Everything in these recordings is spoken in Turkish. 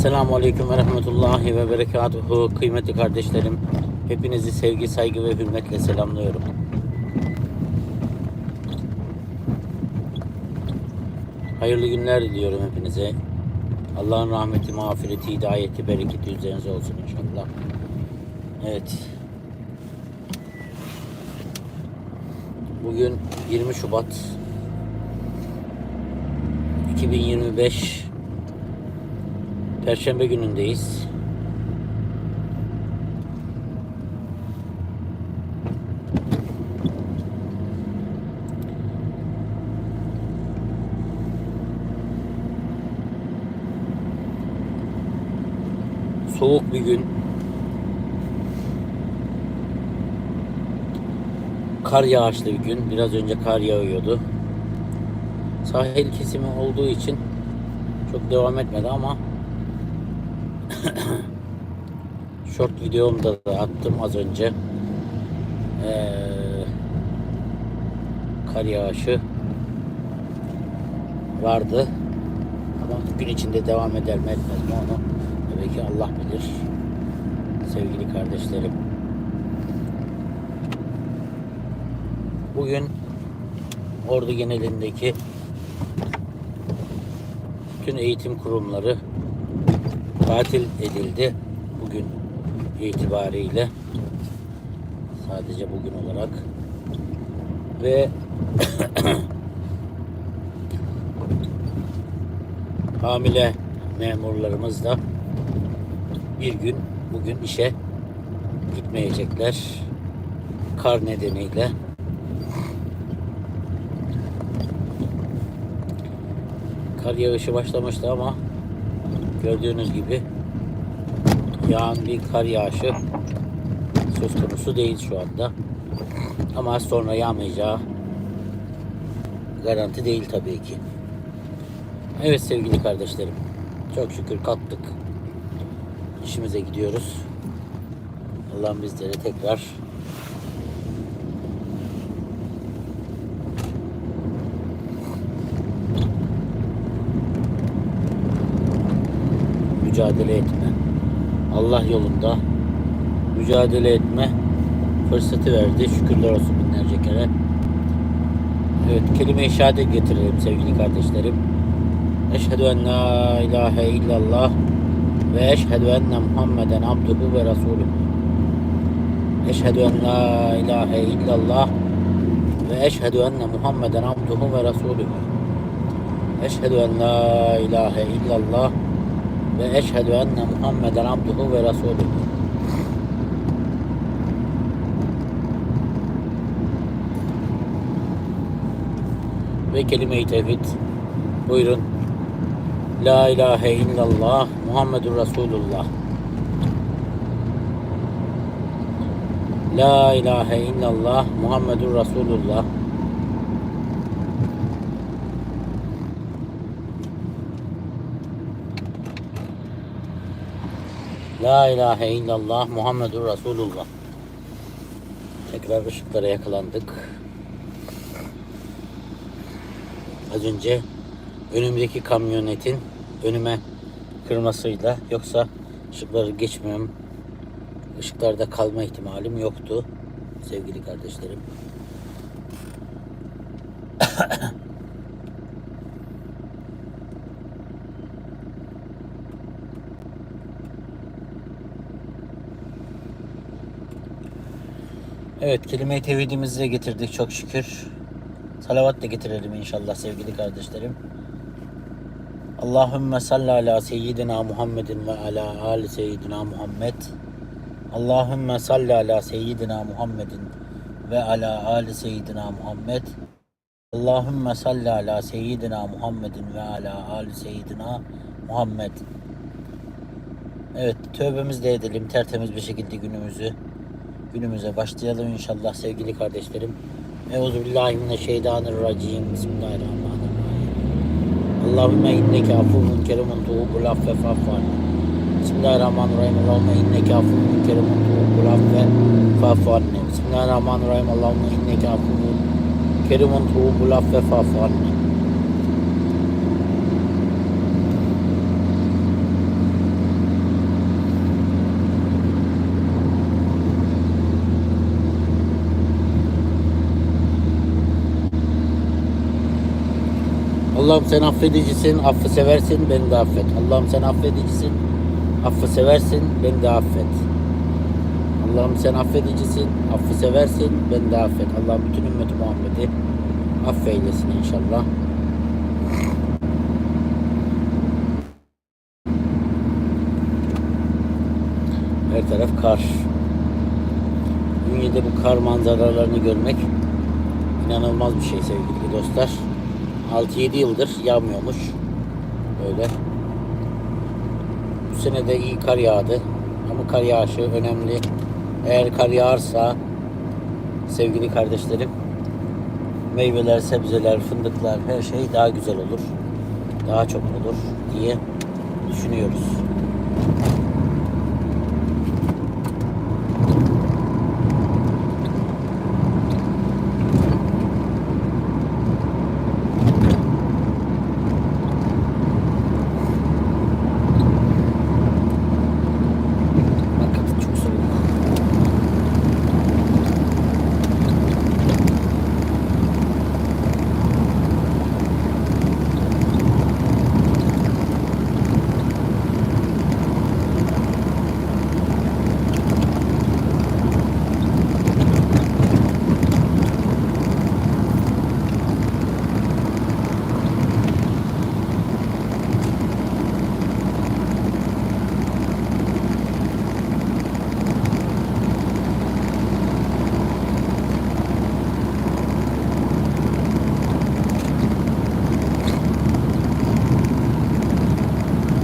Esselamu Aleyküm ve Rahmetullahi ve Berekatuhu kıymetli kardeşlerim. Hepinizi sevgi, saygı ve hürmetle selamlıyorum. Hayırlı günler diliyorum hepinize. Allah'ın rahmeti, mağfireti, hidayeti, bereketi üzerinize olsun inşallah. Evet. Bugün 20 Şubat 2025 Perşembe günündeyiz. Soğuk bir gün. Kar yağışlı bir gün. Biraz önce kar yağıyordu. Sahil kesimi olduğu için çok devam etmedi ama short videomda da attım az önce. Ee, kar yağışı vardı. Ama gün içinde devam eder mi etmez mi onu tabii ki Allah bilir. Sevgili kardeşlerim. Bugün Ordu genelindeki bütün eğitim kurumları tatil edildi. Bugün itibariyle sadece bugün olarak. Ve hamile memurlarımız da bir gün bugün işe gitmeyecekler. Kar nedeniyle. Kar yağışı başlamıştı ama gördüğünüz gibi yağan bir kar yağışı söz konusu değil şu anda. Ama az sonra yağmayacağı garanti değil tabii ki. Evet sevgili kardeşlerim. Çok şükür kalktık. İşimize gidiyoruz. Allah'ım bizleri tekrar mücadele etme. Allah yolunda mücadele etme fırsatı verdi. Şükürler olsun binlerce kere. Evet, kelime-i şehadet getirelim sevgili kardeşlerim. Eşhedü en la ilahe illallah ve eşhedü enne Muhammeden abduhu ve resulü. Eşhedü en la ilahe illallah ve eşhedü enne Muhammeden abduhu ve resulü. Eşhedü en la ilahe illallah ve eşhedü enne Muhammeden abduhu ve resulü. Ve kelime-i tevhid. Buyurun. La ilahe illallah Muhammedur Resulullah. La ilahe illallah Muhammedur Resulullah. La ilahe illallah Muhammedur Resulullah. Tekrar ışıklara yakalandık. Az önce önümdeki kamyonetin önüme kırmasıyla yoksa ışıkları geçmem, ışıklarda kalma ihtimalim yoktu sevgili kardeşlerim. Evet kelime-i tevhidimizi de getirdik çok şükür. Salavat da getirelim inşallah sevgili kardeşlerim. Allahümme salli ala seyyidina Muhammedin ve ala ali seyyidina Muhammed. Allahümme salli ala seyyidina Muhammedin ve ala ali seyyidina Muhammed. Allahümme salli ala seyyidina Muhammedin ve ala ali seyyidina Muhammed. Evet tövbemizi de edelim tertemiz bir şekilde günümüzü günümüze başlayalım inşallah sevgili kardeşlerim. Euzubillahimineşşeytanirracim. Bismillahirrahmanirrahim. Allahümme inneke afuvun kerimun tuhubbul affe fa'fan. Bismillahirrahmanirrahim. Allahümme inneke afuvun kerimun tuhubbul affe fa'fan. Bismillahirrahmanirrahim. Allahümme inneke afuvun kerimun tuhubbul affe fa'fan. Allah'ım sen affedicisin, affı seversin, beni de affet. Allah'ım sen affedicisin, affı seversin, beni de affet. Allah'ım sen affedicisin, affı seversin, beni de affet. Allah'ım bütün ümmeti Muhammed'i affeylesin inşallah. Her taraf kar. Ünye'de bu kar manzaralarını görmek inanılmaz bir şey sevgili dostlar. 6-7 yıldır yağmıyormuş. Böyle. Bu sene de iyi kar yağdı. Ama kar yağışı önemli. Eğer kar yağarsa sevgili kardeşlerim meyveler, sebzeler, fındıklar her şey daha güzel olur. Daha çok olur diye düşünüyoruz. Hakikaten çok soğuk.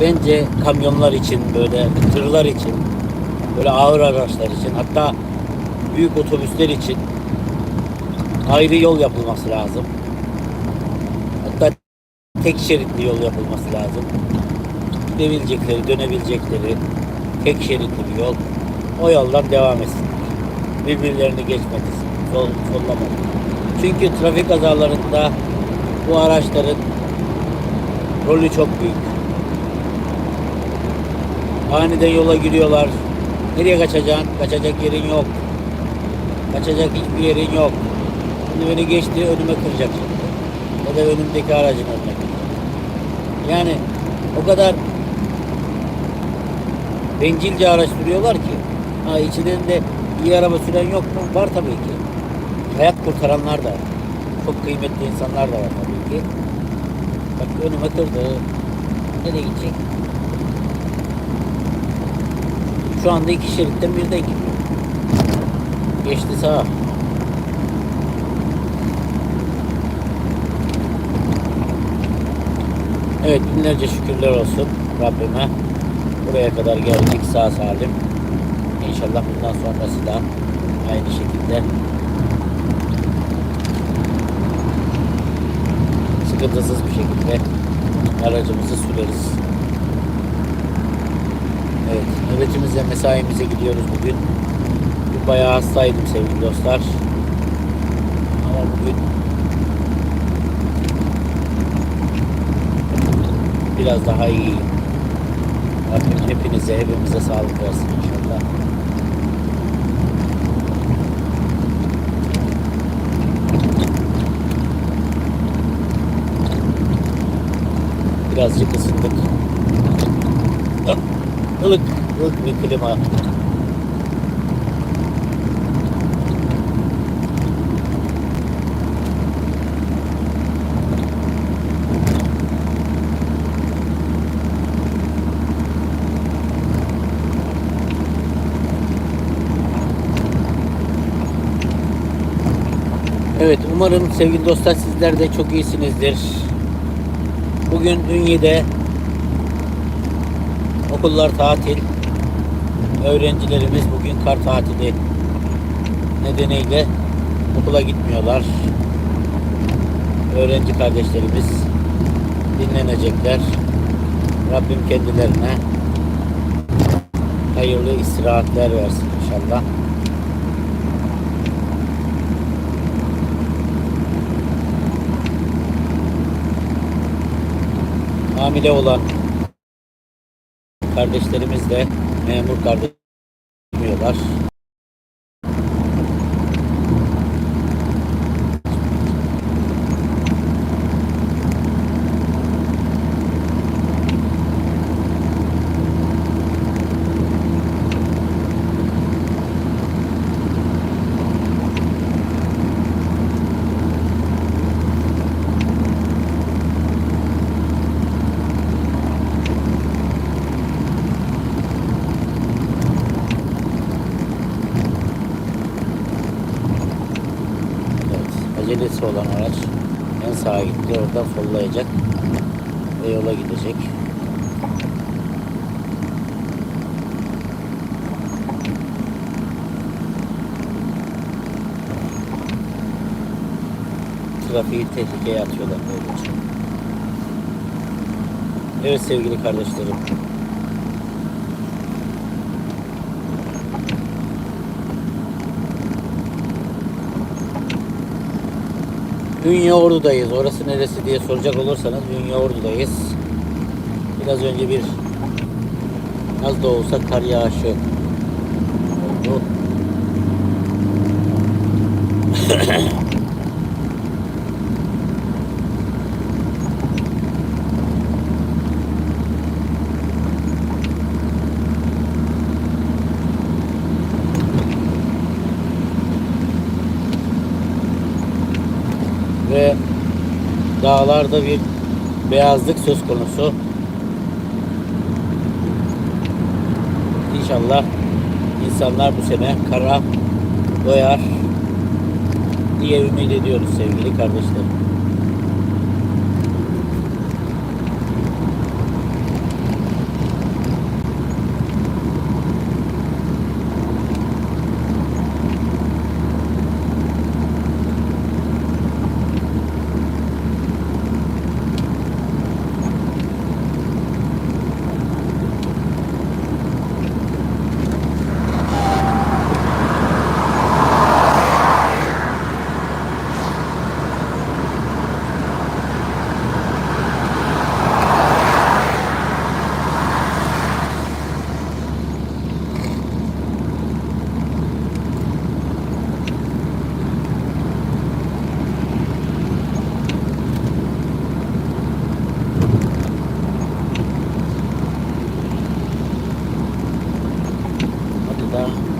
Bence kamyonlar için böyle tırlar için böyle ağır araçlar için hatta büyük otobüsler için ayrı yol yapılması lazım. Hatta tek şeritli yol yapılması lazım. Gidebilecekleri, dönebilecekleri tek şeritli bir yol. O yoldan devam etsin. Birbirlerini geçmesin. Sol, sollamadı. Çünkü trafik kazalarında bu araçların rolü çok büyük. Aniden yola giriyorlar. Nereye kaçacaksın? Kaçacak yerin yok. Kaçacak hiçbir yerin yok. Şimdi beni geçti önüme kıracak şimdi. Ya da önümdeki aracın önüne. Yani o kadar bencilce araç sürüyorlar ki. Ha içlerinde iyi araba süren yok mu? Var tabii ki. Hayat kurtaranlar da. Çok kıymetli insanlar da var tabii ki. Bak önüme kırdı. Nereye gidecek? Şu anda iki şeritten birde gidiyor. Geçti sağa. Evet binlerce şükürler olsun Rabbime. Buraya kadar geldik sağ salim. İnşallah bundan sonrası da aynı şekilde sıkıntısız bir şekilde aracımızı süreriz. Evet, nöbetimize, mesaimize gidiyoruz bugün. Bugün bayağı hastaydım sevgili dostlar. Ama bugün biraz daha iyiyim. Rabbim hepinize, hepimize sağlık versin inşallah. Birazcık ısındık. Ilık, ılık bir klima. Evet umarım sevgili dostlar sizler de çok iyisinizdir. Bugün Ünye'de Okullar tatil. Öğrencilerimiz bugün kar tatili nedeniyle okula gitmiyorlar. Öğrenci kardeşlerimiz dinlenecekler. Rabbim kendilerine hayırlı istirahatler versin inşallah. Hamile olan kardeşlerimiz de memur kardeşler. Acelesi olan araç en sağa gitti. Oradan sollayacak ve yola gidecek. Trafiği tehlikeye atıyorlar böylece. Evet sevgili kardeşlerim. Ünye Ordu'dayız. Orası neresi diye soracak olursanız Ünye Ordu'dayız. Biraz önce bir az da olsa kar yağışı oldu. ve dağlarda bir beyazlık söz konusu. İnşallah insanlar bu sene kara doyar diye ümit ediyoruz sevgili kardeşlerim. Hadi daha.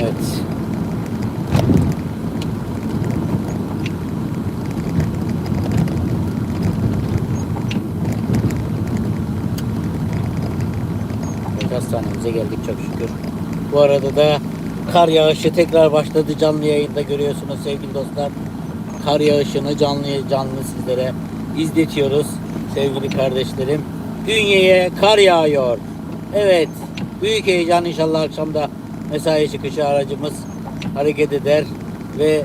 Evet. Evet, hastanemize geldik çok şükür. Bu arada da kar yağışı tekrar başladı canlı yayında görüyorsunuz sevgili dostlar. Kar yağışını canlı canlı sizlere izletiyoruz sevgili kardeşlerim. Ünye'ye kar yağıyor. Evet. Büyük heyecan inşallah akşamda mesai çıkışı aracımız hareket eder ve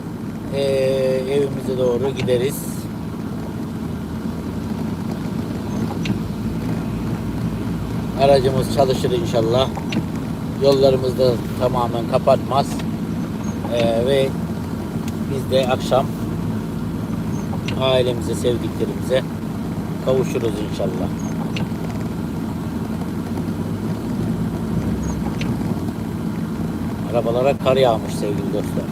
eee, evimize doğru gideriz. Aracımız çalışır inşallah. Yollarımız da tamamen kapatmaz. Eee, ve biz de akşam ailemize, sevdiklerimize kavuşuruz inşallah. Arabalara kar yağmış sevgili dostlar.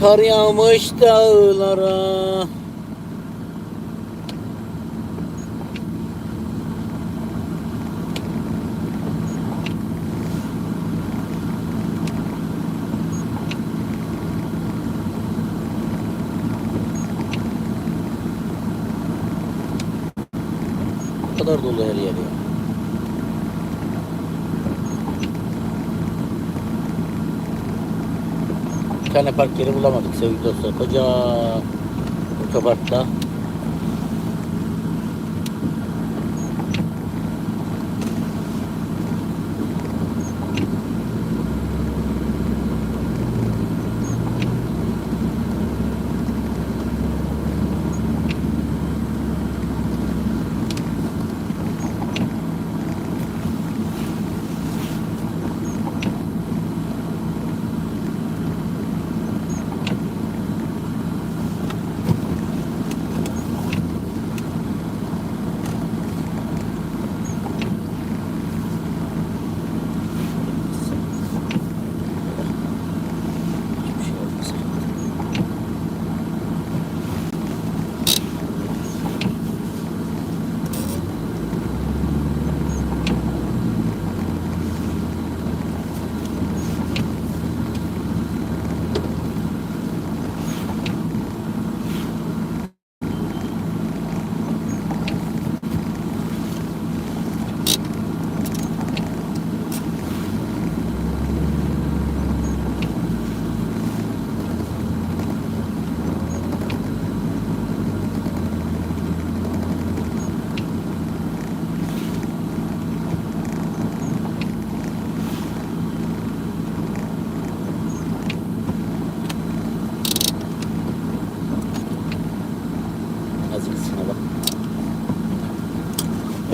Kar yağmış dağlara. Kadar dolu her yer ya. Bir tane park yeri bulamadık sevgili dostlar. Koca otoparkta.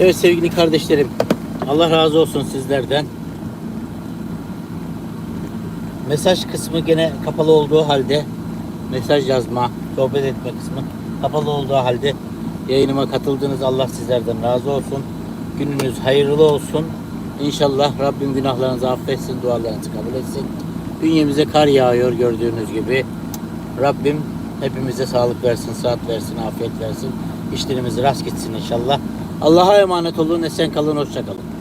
Evet sevgili kardeşlerim. Allah razı olsun sizlerden. Mesaj kısmı gene kapalı olduğu halde mesaj yazma, sohbet etme kısmı kapalı olduğu halde yayınıma katıldınız. Allah sizlerden razı olsun. Gününüz hayırlı olsun. İnşallah Rabbim günahlarınızı affetsin, dualarınızı kabul etsin. Bünyemize kar yağıyor gördüğünüz gibi. Rabbim hepimize sağlık versin, sıhhat versin, afiyet versin. İşlerimiz rast gitsin inşallah. Allah'a emanet olun, esen kalın, hoşça kalın.